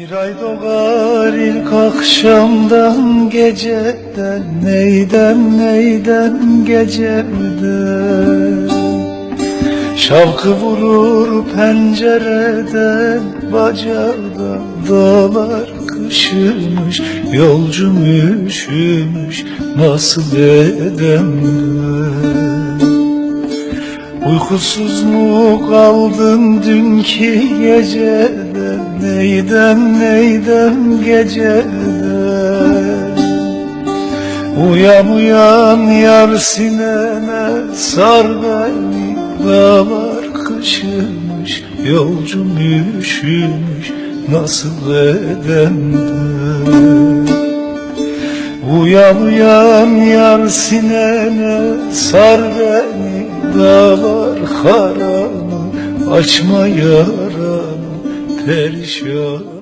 Bir ay doğar ilk akşamdan geceden Neyden neyden geceden Şavkı vurur pencereden Bacadan dağlar kışımış Yolcum üşümüş nasıl edem? Uykusuz mu kaldın dünkü geceden Neyden neyden geceden Uyan uyan yar sineme sar beni. Dağlar kışımış yolcum üşümüş Nasıl edem ben? Uyan uyan yar sinene sar beni. Dağlar karanı açma yaranı perişan